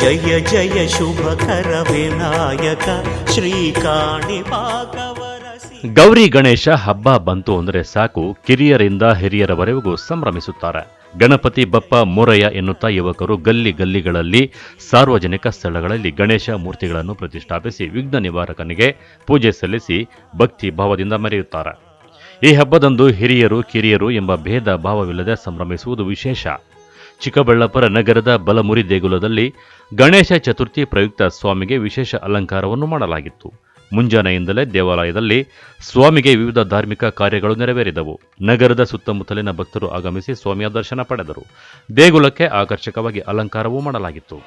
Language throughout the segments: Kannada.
ಜಯ ಜಯ ಶುಭಕರ ವಿನಾಯಕ ಶ್ರೀಕಾಣಿಪಾಕವರಸಿ ಗೌರಿ ಗಣೇಶ ಹಬ್ಬ ಬಂತು ಅಂದರೆ ಸಾಕು ಕಿರಿಯರಿಂದ ಹಿರಿಯರವರೆಗೂ ಸಂಭ್ರಮಿಸುತ್ತಾರೆ. ಗಣಪತಿ ಬಪ್ಪ ಮೊರಯ್ಯ ಎನ್ನುತ್ತಾ ಯುವಕರು ಗಲ್ಲಿ ಗಲ್ಲಿಗಳಲ್ಲಿ, ಸಾರ್ವಜನಿಕ ಸ್ಥಳಗಳಲ್ಲಿ ಗಣೇಶ ಮೂರ್ತಿಗಳನ್ನು ಪ್ರತಿಷ್ಠಾಪಿಸಿ ವಿಘ್ನ ನಿವಾರಕನಿಗೆ ಪೂಜೆ ಸಲ್ಲಿಸಿ ಭಕ್ತಿ ಭಾವದಿಂದ ಮೆರೆಯುತ್ತಾರೆ. ಈ ಹಬ್ಬದಂದು ಹಿರಿಯರು, ಕಿರಿಯರು ಎಂಬ ಭೇದ ಭಾವವಿಲ್ಲದೆ ಸಂಭ್ರಮಿಸುವುದು ವಿಶೇಷ. ಚಿಕ್ಕಬಳ್ಳಾಪುರ ನಗರದ ಬಲಮುರಿ ದೇಗುಲದಲ್ಲಿ ಗಣೇಶ ಚತುರ್ಥಿ ಪ್ರಯುಕ್ತ ಸ್ವಾಮಿಗೆ ವಿಶೇಷ ಅಲಂಕಾರವನ್ನು ಮಾಡಲಾಗಿತ್ತು. ಮುಂಜಾನೆಯಿಂದಲೇ ದೇವಾಲಯದಲ್ಲಿ ಸ್ವಾಮಿಗೆ ವಿವಿಧ ಧಾರ್ಮಿಕ ಕಾರ್ಯಗಳು ನೆರವೇರಿದವು. ನಗರದ ಸುತ್ತಮುತ್ತಲಿನ ಭಕ್ತರು ಆಗಮಿಸಿ ಸ್ವಾಮಿಯ ದರ್ಶನ ಪಡೆದರು. ದೇಗುಲಕ್ಕೆ ಆಕರ್ಷಕವಾಗಿ ಅಲಂಕಾರವೂ ಮಾಡಲಾಗಿತ್ತು.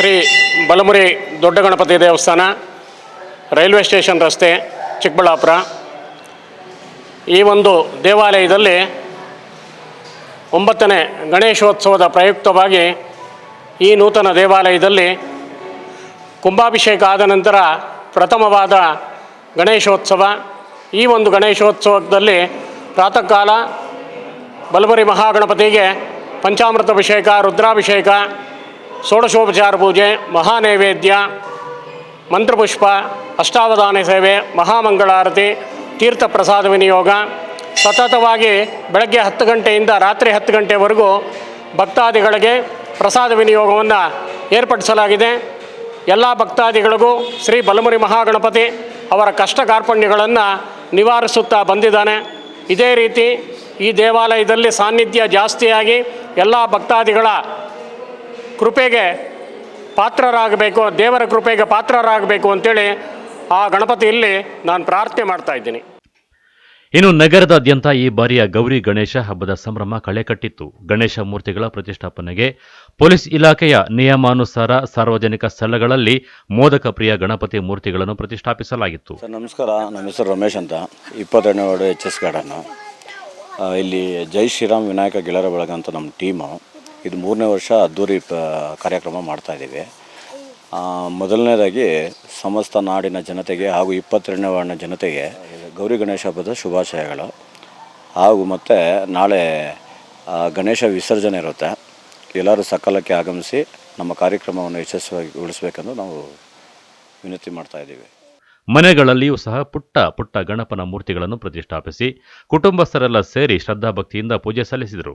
ಶ್ರೀ ಬಲಮುರಿ ದೊಡ್ಡ ಗಣಪತಿ ದೇವಸ್ಥಾನ, ರೈಲ್ವೆ ಸ್ಟೇಷನ್ ರಸ್ತೆ, ಚಿಕ್ಕಬಳ್ಳಾಪುರ. ಈ ಒಂದು ದೇವಾಲಯದಲ್ಲಿ ಒಂಬತ್ತನೇ ಗಣೇಶೋತ್ಸವದ ಪ್ರಯುಕ್ತವಾಗಿ ಈ ನೂತನ ದೇವಾಲಯದಲ್ಲಿ ಕುಂಭಾಭಿಷೇಕ ಆದ ನಂತರ ಪ್ರಥಮವಾದ ಗಣೇಶೋತ್ಸವ. ಈ ಒಂದು ಗಣೇಶೋತ್ಸವದಲ್ಲಿ ಪ್ರಾತಃ ಕಾಲ ಬಲಮುರಿ ಮಹಾಗಣಪತಿಗೆ ಪಂಚಾಮೃತ ಅಭಿಷೇಕ ರುದ್ರಾಭಿಷೇಕ ಷೋಡಶೋಪಚಾರ ಪೂಜೆ, ಮಹಾನೈವೇದ್ಯ, ಮಂತ್ರಪುಷ್ಪ, ಅಷ್ಟಾವಧಾನ ಸೇವೆ, ಮಹಾಮಂಗಳಾರತಿ, ತೀರ್ಥ ಪ್ರಸಾದ ವಿನಿಯೋಗ. ಸತತವಾಗಿ ಬೆಳಗ್ಗೆ ಹತ್ತು ಗಂಟೆಯಿಂದ ರಾತ್ರಿ ಹತ್ತು ಗಂಟೆವರೆಗೂ ಭಕ್ತಾದಿಗಳಿಗೆ ಪ್ರಸಾದ ವಿನಿಯೋಗವನ್ನು ಏರ್ಪಡಿಸಲಾಗಿದೆ. ಎಲ್ಲ ಭಕ್ತಾದಿಗಳಿಗೂ ಶ್ರೀ ಬಲಮುರಿ ಮಹಾಗಣಪತಿ ಅವರ ಕಷ್ಟ ಕಾರ್ಪಣ್ಯಗಳನ್ನು ನಿವಾರಿಸುತ್ತಾ ಬಂದಿದ್ದಾನೆ. ಇದೇ ರೀತಿ ಈ ದೇವಾಲಯದಲ್ಲಿ ಸಾನ್ನಿಧ್ಯ ಜಾಸ್ತಿಯಾಗಿ ಎಲ್ಲ ಭಕ್ತಾದಿಗಳ ಕೃಪೆಗೆ ಪಾತ್ರರಾಗಬೇಕು ದೇವರ ಕೃಪೆಗೆ ಪಾತ್ರರಾಗಬೇಕು ಅಂತೇಳಿ ಆ ಗಣಪತಿಯಲ್ಲಿ ನಾನು ಪ್ರಾರ್ಥನೆ ಮಾಡ್ತಾ ಇದ್ದೀನಿ. ಇನ್ನು ನಗರದಾದ್ಯಂತ ಈ ಬಾರಿಯ ಗೌರಿ ಗಣೇಶ ಹಬ್ಬದ ಸಂಭ್ರಮ ಕಳೆ ಕಟ್ಟಿತ್ತು. ಗಣೇಶ ಮೂರ್ತಿಗಳ ಪ್ರತಿಷ್ಠಾಪನೆಗೆ ಪೊಲೀಸ್ ಇಲಾಖೆಯ ನಿಯಮಾನುಸಾರ ಸಾರ್ವಜನಿಕ ಸ್ಥಳಗಳಲ್ಲಿ ಮೋದಕ ಪ್ರಿಯ ಗಣಪತಿ ಮೂರ್ತಿಗಳನ್ನು ಪ್ರತಿಷ್ಠಾಪಿಸಲಾಗಿತ್ತು. ಸರ್ ನಮಸ್ಕಾರ. ನಮ್ಮ ಹೆಸರು ರಮೇಶ್ ಅಂತ. ಇಪ್ಪತ್ತೆರಡನೇ ವಾರ್ಡು ಎಚ್ ಎಸ್ ಗಾರ್ಡನ್ನು. ಇಲ್ಲಿ ಜೈ ಶ್ರೀರಾಮ್ ವಿನಾಯಕ ಗೆಳೆಯರ ಬಳಗ ಅಂತ ನಮ್ಮ ಟೀಮು. ಇದು ಮೂರನೇ ವರ್ಷ ಅದ್ದೂರಿ ಪ ಕಾರ್ಯಕ್ರಮ ಮಾಡ್ತಾಯಿದ್ದೀವಿ ಮೊದಲನೇದಾಗಿ ಸಮಸ್ತ ನಾಡಿನ ಜನತೆಗೆ ಹಾಗೂ ಇಪ್ಪತ್ತೆರಡನೇ ವಾರ್ಡ್ನ ಜನತೆಗೆ ಗೌರಿ ಗಣೇಶ ಹಬ್ಬದ ಶುಭಾಶಯಗಳು. ಹಾಗೂ ಮತ್ತು ನಾಳೆ ಗಣೇಶ ವಿಸರ್ಜನೆ ಇರುತ್ತೆ. ಎಲ್ಲರೂ ಸಕಾಲಕ್ಕೆ ಆಗಮಿಸಿ ನಮ್ಮ ಕಾರ್ಯಕ್ರಮವನ್ನು ಯಶಸ್ವಿಯಾಗಿ ಉಳಿಸಬೇಕೆಂದು ನಾವು ವಿನಂತಿ ಮಾಡ್ತಾ ಇದ್ದೀವಿ. ಮನೆಗಳಲ್ಲಿಯೂ ಸಹ ಪುಟ್ಟ ಪುಟ್ಟ ಗಣಪನ ಮೂರ್ತಿಗಳನ್ನು ಪ್ರತಿಷ್ಠಾಪಿಸಿ ಕುಟುಂಬಸ್ಥರೆಲ್ಲ ಸೇರಿ ಶ್ರದ್ಧಾಭಕ್ತಿಯಿಂದ ಪೂಜೆ ಸಲ್ಲಿಸಿದರು.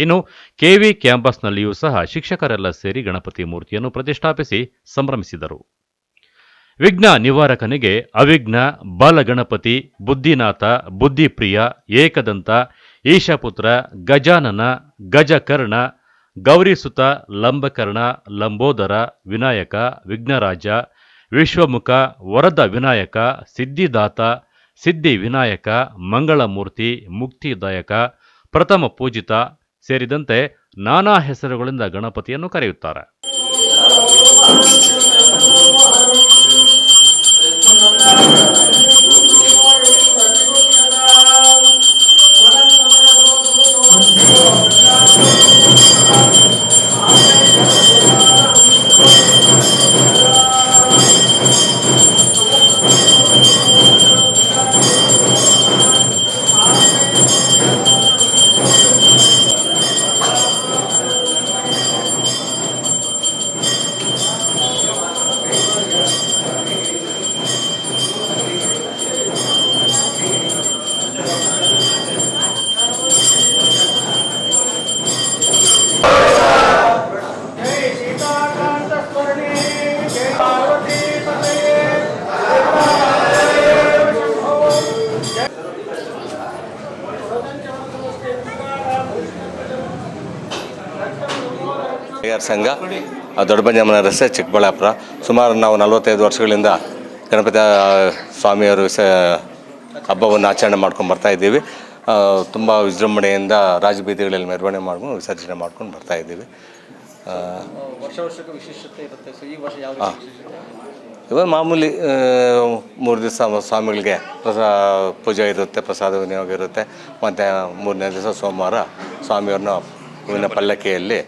ಇನ್ನು ಕೆವಿ ಕ್ಯಾಂಪಸ್ನಲ್ಲಿಯೂ ಸಹ ಶಿಕ್ಷಕರೆಲ್ಲ ಸೇರಿ ಗಣಪತಿ ಮೂರ್ತಿಯನ್ನು ಪ್ರತಿಷ್ಠಾಪಿಸಿ ಸಂಭ್ರಮಿಸಿದರು. ವಿಘ್ನ ನಿವಾರಕನಿಗೆ ಅವಿಘ್ನ ಬಾಲಗಣಪತಿ ಬುದ್ಧಿನಾಥ, ಬುದ್ಧಿಪ್ರಿಯ, ಏಕದಂತ, ಈಶಪುತ್ರ, ಗಜಾನನ, ಗಜಕರ್ಣ, ಗೌರಿಸುತ, ಲಂಬಕರ್ಣ, ಲಂಬೋದರ, ವಿನಾಯಕ, ವಿಘ್ನರಾಜ, ವಿಶ್ವಮುಖ, ವರದ ವಿನಾಯಕ, ಸಿದ್ಧಿದಾತ ಸಿದ್ಧಿ ವಿನಾಯಕ ಮಂಗಳಮೂರ್ತಿ, ಮುಕ್ತಿದಾಯಕ, ಪ್ರಥಮ ಪೂಜಿತ ಸೇರಿದಂತೆ ನಾನಾ ಹೆಸರುಗಳಿಂದ ಗಣಪತಿಯನ್ನು ಕರೆಯುತ್ತಾರೆ. ಗೆಳೆಯರ ಸಂಘ ಆ, ದೊಡ್ಡಬಂಜಮ್ಮನ ರಸ್ತೆ ಚಿಕ್ಕಬಳ್ಳಾಪುರ. ಸುಮಾರು ನಾವು ನಲವತ್ತೈದು ವರ್ಷಗಳಿಂದ ಗಣಪತಿ ಸ್ವಾಮಿಯವರು ಸ ಹಬ್ಬವನ್ನು ಆಚರಣೆ ಮಾಡ್ಕೊಂಡು ಬರ್ತಾ ಇದ್ದೀವಿ. ತುಂಬ ವಿಜೃಂಭಣೆಯಿಂದ ರಾಜಬೀದಿಗಳಲ್ಲಿ ಮೆರವಣಿಗೆ ಮಾಡ್ಕೊಂಡು ವಿಸರ್ಜನೆ ಮಾಡ್ಕೊಂಡು ಬರ್ತಾ ಇದ್ದೀವಿ. ಇವಾಗ ಮಾಮೂಲಿ ಮೂರು ದಿವಸ ಸ್ವಾಮಿಗಳಿಗೆ ಪ್ರಸಾ ಪೂಜೆ ಇರುತ್ತೆ ಪ್ರಸಾದ ವಿನಿಯೋಗ ಇರುತ್ತೆ. ಮತ್ತು ಮೂರನೇ ದಿವಸ ಸೋಮವಾರ ಸ್ವಾಮಿಯವ್ರನ್ನ ಹೂವಿನ ಪಲ್ಲಕ್ಕಿಯಲ್ಲಿ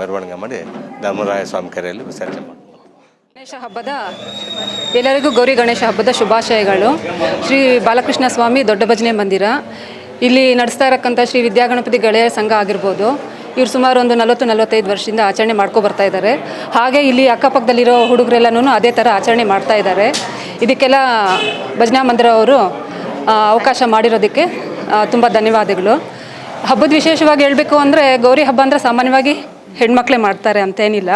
ಮೆರವಣಿಗೆ ಮಾಡಿ ಧರ್ಮರಾಯ ಸ್ವಾಮಿ ಕೆರೆಯಲ್ಲಿ ವಿಸರ್ಜನೆ ಗಣೇಶ ಹಬ್ಬದ ಎಲ್ಲರಿಗೂ ಗೌರಿ ಗಣೇಶ ಹಬ್ಬದ ಶುಭಾಶಯಗಳು. ಶ್ರೀ ಬಾಲಕೃಷ್ಣ ಸ್ವಾಮಿ ದೊಡ್ಡ ಭಜನೆ ಮಂದಿರ. ಇಲ್ಲಿ ನಡೆಸ್ತಾ ಇರಕ್ಕಂಥ ಶ್ರೀ ವಿದ್ಯಾಗಣಪತಿ ಗೆಳೆಯರ ಸಂಘ ಆಗಿರ್ಬೋದು. ಇವ್ರು ಸುಮಾರು ಒಂದು ನಲವತ್ತು, ನಲವತ್ತೈದು ವರ್ಷದಿಂದ ಆಚರಣೆ ಮಾಡ್ಕೊ ಬರ್ತಾ ಇದ್ದಾರೆ. ಹಾಗೆ ಇಲ್ಲಿ ಅಕ್ಕಪಕ್ಕದಲ್ಲಿರೋ ಹುಡುಗರೆಲ್ಲನೂ ಅದೇ ಥರ ಆಚರಣೆ ಮಾಡ್ತಾ ಇದ್ದಾರೆ. ಇದಕ್ಕೆಲ್ಲ ಭಜನಾ ಮಂದಿರ ಅವರು ಅವಕಾಶ ಮಾಡಿರೋದಕ್ಕೆ ತುಂಬ ಧನ್ಯವಾದಗಳು. ಹಬ್ಬದ ವಿಶೇಷವಾಗಿ ಹೇಳಬೇಕು ಅಂದರೆ ಗೌರಿ ಹಬ್ಬ ಅಂದರೆ ಸಾಮಾನ್ಯವಾಗಿ ಹೆಣ್ಮಕ್ಳೇ ಮಾಡ್ತಾರೆ ಅಂತೇನಿಲ್ಲ.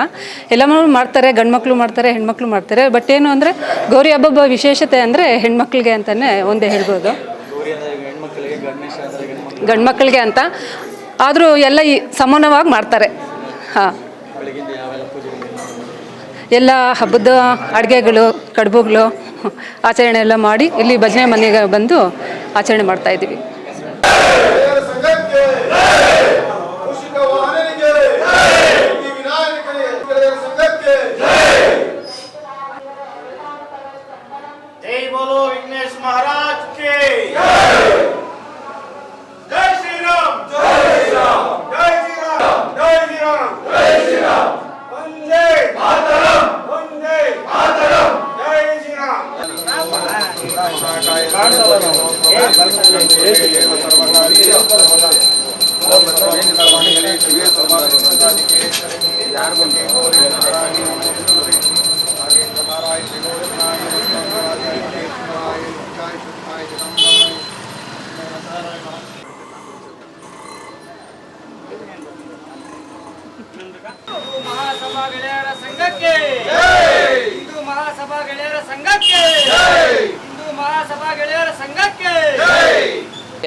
ಎಲ್ಲರೂ ಮಾಡ್ತಾರೆ, ಗಂಡ್ಮಕ್ಳು ಮಾಡ್ತಾರೆ, ಹೆಣ್ಮಕ್ಳು ಮಾಡ್ತಾರೆ. ಬಟ್ ಏನು ಅಂದರೆ, ಗೌರಿ ಹಬ್ಬ ವಿಶೇಷತೆ ಅಂದರೆ ಹೆಣ್ಮಕ್ಳಿಗೆ ಅಂತಲೇ ಒಂದೇ ಹೇಳ್ಬೋದು. ಗಂಡ್ಮಕ್ಳಿಗೆ ಅಂತ. ಆದರೂ ಎಲ್ಲ ಸಮಾನವಾಗಿ ಮಾಡ್ತಾರೆ. ಹಾಂ. ಎಲ್ಲ ಹಬ್ಬದ ಅಡುಗೆಗಳು, ಕಡುಬುಗಳು, ಆಚರಣೆ ಎಲ್ಲ ಮಾಡಿ ಇಲ್ಲಿ ಭಜನೆ ಮನೆಗೆ ಬಂದು ಆಚರಣೆ ಮಾಡ್ತಾ Ei! Ei!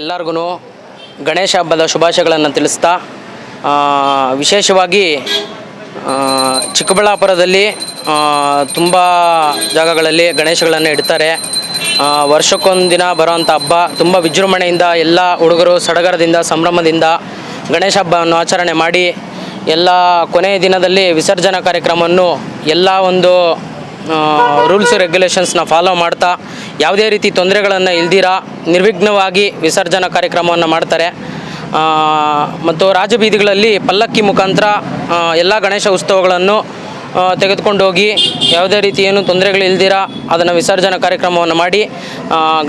ಎಲ್ಲರಿಗೂ ಗಣೇಶ ಹಬ್ಬದ ಶುಭಾಶಯಗಳನ್ನು ತಿಳಿಸ್ತಾ ವಿಶೇಷವಾಗಿ ಚಿಕ್ಕಬಳ್ಳಾಪುರದಲ್ಲಿ ತುಂಬ ಜಾಗಗಳಲ್ಲಿ ಗಣೇಶಗಳನ್ನು ಇಡ್ತಾರೆ. ವರ್ಷಕ್ಕೊಂದಿನ ವರ್ಷಕ್ಕೊಂದು ದಿನ ಬರೋವಂಥ ಹಬ್ಬ, ತುಂಬ ವಿಜೃಂಭಣೆಯಿಂದ ಎಲ್ಲ ಹುಡುಗರು ಸಡಗರದಿಂದ, ಸಂಭ್ರಮದಿಂದ ಗಣೇಶ ಹಬ್ಬವನ್ನು ಆಚರಣೆ ಮಾಡಿ, ಎಲ್ಲ ಕೊನೆಯ ದಿನದಲ್ಲಿ ವಿಸರ್ಜನಾ ಕಾರ್ಯಕ್ರಮವನ್ನು ಎಲ್ಲ ಒಂದು ರೂಲ್ಸ್ ರೆಗ್ಯುಲೇಷನ್ಸ್ನ ಫಾಲೋ ಮಾಡ್ತಾ ಯಾವುದೇ ರೀತಿ ತೊಂದರೆಗಳನ್ನು ಇಲ್ದಿರ, ನಿರ್ವಿಘ್ನವಾಗಿ ವಿಸರ್ಜನಾ ಕಾರ್ಯಕ್ರಮವನ್ನು ಮಾಡ್ತಾರೆ. ಮತ್ತು ರಾಜಬೀದಿಗಳಲ್ಲಿ ಪಲ್ಲಕ್ಕಿ ಮುಖಾಂತರ ಎಲ್ಲ ಗಣೇಶ ಉತ್ಸವಗಳನ್ನು ತೆಗೆದುಕೊಂಡು ಹೋಗಿ ಯಾವುದೇ ರೀತಿ ಏನು ತೊಂದರೆಗಳಿಲ್ದಿರ ಅದನ್ನು ವಿಸರ್ಜನಾ ಕಾರ್ಯಕ್ರಮವನ್ನು ಮಾಡಿ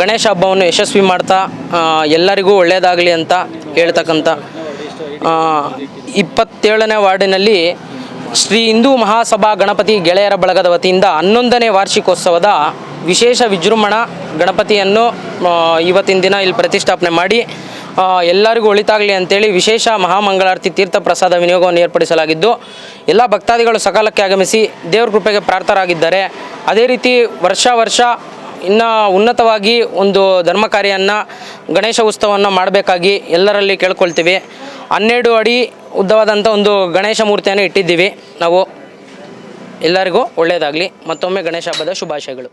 ಗಣೇಶ ಹಬ್ಬವನ್ನು ಯಶಸ್ವಿ ಮಾಡ್ತಾ ಎಲ್ಲರಿಗೂ ಒಳ್ಳೆಯದಾಗಲಿ ಅಂತ ಹೇಳ್ತಕ್ಕಂಥ ಇಪ್ಪತ್ತೇಳನೇ ವಾರ್ಡಿನಲ್ಲಿ ಶ್ರೀ ಹಿಂದೂ ಮಹಾಸಭಾ ಗಣಪತಿ ಗೆಳೆಯರ ಬಳಗದ ವತಿಯಿಂದ ಹನ್ನೊಂದನೇ ವಾರ್ಷಿಕೋತ್ಸವದ ವಿಶೇಷ ವಿಜೃಂಭಣ ಗಣಪತಿಯನ್ನು ಇವತ್ತಿನ ದಿನ ಇಲ್ಲಿ ಪ್ರತಿಷ್ಠಾಪನೆ ಮಾಡಿ ಎಲ್ಲರಿಗೂ ಒಳಿತಾಗಲಿ ಅಂತೇಳಿ ವಿಶೇಷ ಮಹಾಮಂಗಳಾರತಿ ತೀರ್ಥ ಪ್ರಸಾದ ವಿನಿಯೋಗವನ್ನು ಏರ್ಪಡಿಸಲಾಗಿದ್ದು, ಎಲ್ಲ ಭಕ್ತಾದಿಗಳು ಸಕಾಲಕ್ಕೆ ಆಗಮಿಸಿ ದೇವ್ರ ಕೃಪೆಗೆ ಪ್ರಾರ್ಥರಾಗಿದ್ದಾರೆ. ಅದೇ ರೀತಿ ವರ್ಷ ವರ್ಷ ಇನ್ನು ಉನ್ನತವಾಗಿ ಒಂದು ಧರ್ಮ ಕಾರ್ಯವನ್ನು ಗಣೇಶ ಉತ್ಸವವನ್ನು ಮಾಡಬೇಕಾಗಿ ಎಲ್ಲರಲ್ಲಿ ಕೇಳ್ಕೊಳ್ತೀವಿ. ಹನ್ನೆರಡು ಅಡಿ ಉದ್ದವಾದಂಥ ಒಂದು ಗಣೇಶ ಮೂರ್ತಿಯನ್ನು ಇಟ್ಟಿದ್ದೀವಿ. ನಾವು ಎಲ್ಲರಿಗೂ ಒಳ್ಳೆಯದಾಗಲಿ. ಮತ್ತೊಮ್ಮೆ ಗಣೇಶ ಹಬ್ಬದ ಶುಭಾಶಯಗಳು.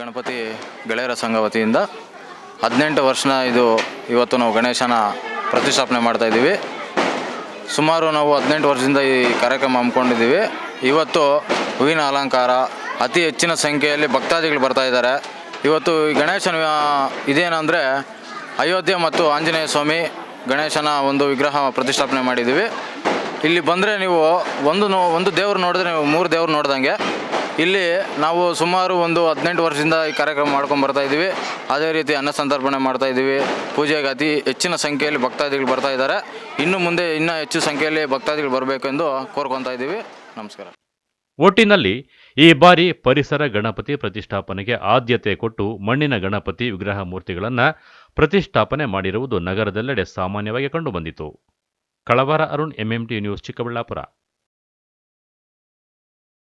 ಗಣಪತಿ ಗೆಳೆಯರ ಸಂಘ ವತಿಯಿಂದ ಹದಿನೆಂಟು ವರ್ಷನ ಇದು ಇವತ್ತು ನಾವು ಗಣೇಶನ ಪ್ರತಿಷ್ಠಾಪನೆ ಮಾಡ್ತಾ ಇದ್ದೀವಿ. ಸುಮಾರು ನಾವು ಹದಿನೆಂಟು ವರ್ಷದಿಂದ ಈ ಕಾರ್ಯಕ್ರಮ ಹಮ್ಮಿಕೊಂಡಿದ್ದೀವಿ. ಇವತ್ತು ಹೂವಿನ ಅಲಂಕಾರ, ಅತಿ ಹೆಚ್ಚಿನ ಸಂಖ್ಯೆಯಲ್ಲಿ ಭಕ್ತಾದಿಗಳು ಬರ್ತಾ ಇದ್ದಾರೆ. ಇವತ್ತು ಈ ಗಣೇಶನ ಇದೇನಂದರೆ ಅಯೋಧ್ಯೆ ಮತ್ತು ಆಂಜನೇಯ ಸ್ವಾಮಿ ಗಣೇಶನ ಒಂದು ವಿಗ್ರಹ ಪ್ರತಿಷ್ಠಾಪನೆ ಮಾಡಿದ್ದೀವಿ. ಇಲ್ಲಿ ಬಂದರೆ ನೀವು ಒಂದು ಒಂದು ದೇವ್ರು ನೋಡಿದ್ರೆ ನೀವು ಮೂರು ದೇವ್ರು ನೋಡ್ದಂಗೆ. ಇಲ್ಲಿ ನಾವು ಸುಮಾರು ಒಂದು ಹದಿನೆಂಟು ವರ್ಷದಿಂದ ಈ ಕಾರ್ಯಕ್ರಮ ಮಾಡ್ಕೊಂಡು ಬರ್ತಾ ಇದ್ದೀವಿ. ಅದೇ ರೀತಿ ಅನ್ನ ಸಂತರ್ಪಣೆ ಮಾಡ್ತಾ ಇದ್ದೀವಿ. ಪೂಜೆಗೆ ಅತಿ ಹೆಚ್ಚಿನ ಸಂಖ್ಯೆಯಲ್ಲಿ ಭಕ್ತಾದಿಗಳು ಬರ್ತಾ ಇದ್ದಾರೆ. ಇನ್ನು ಮುಂದೆ ಇನ್ನೂ ಹೆಚ್ಚು ಸಂಖ್ಯೆಯಲ್ಲಿ ಭಕ್ತಾದಿಗಳು ಬರಬೇಕೆಂದು ಕೋರ್ಕೊತಾ ಇದ್ದೀವಿ. ನಮಸ್ಕಾರ. ಒಟ್ಟಿನಲ್ಲಿ ಈ ಬಾರಿ ಪರಿಸರ ಗಣಪತಿ ಪ್ರತಿಷ್ಠಾಪನೆಗೆ ಆದ್ಯತೆ ಕೊಟ್ಟು ಮಣ್ಣಿನ ಗಣಪತಿ ವಿಗ್ರಹ ಮೂರ್ತಿಗಳನ್ನು ಪ್ರತಿಷ್ಠಾಪನೆ ಮಾಡಿರುವುದು ನಗರದೆಲ್ಲೆಡೆ ಸಾಮಾನ್ಯವಾಗಿ ಕಂಡುಬಂದಿತು. ಕಳವಾರ ಅರುಣ್ ಎಂಎಂಟಿ ನ್ಯೂಸ್ ಚಿಕ್ಕಬಳ್ಳಾಪುರ.